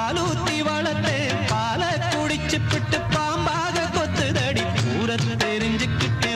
பாலூத்தி வளர்த்து பால குடிச்சு பிட்டு பாம்பாக கொத்துதடி. தூர தெரிஞ்சுக்கிட்டு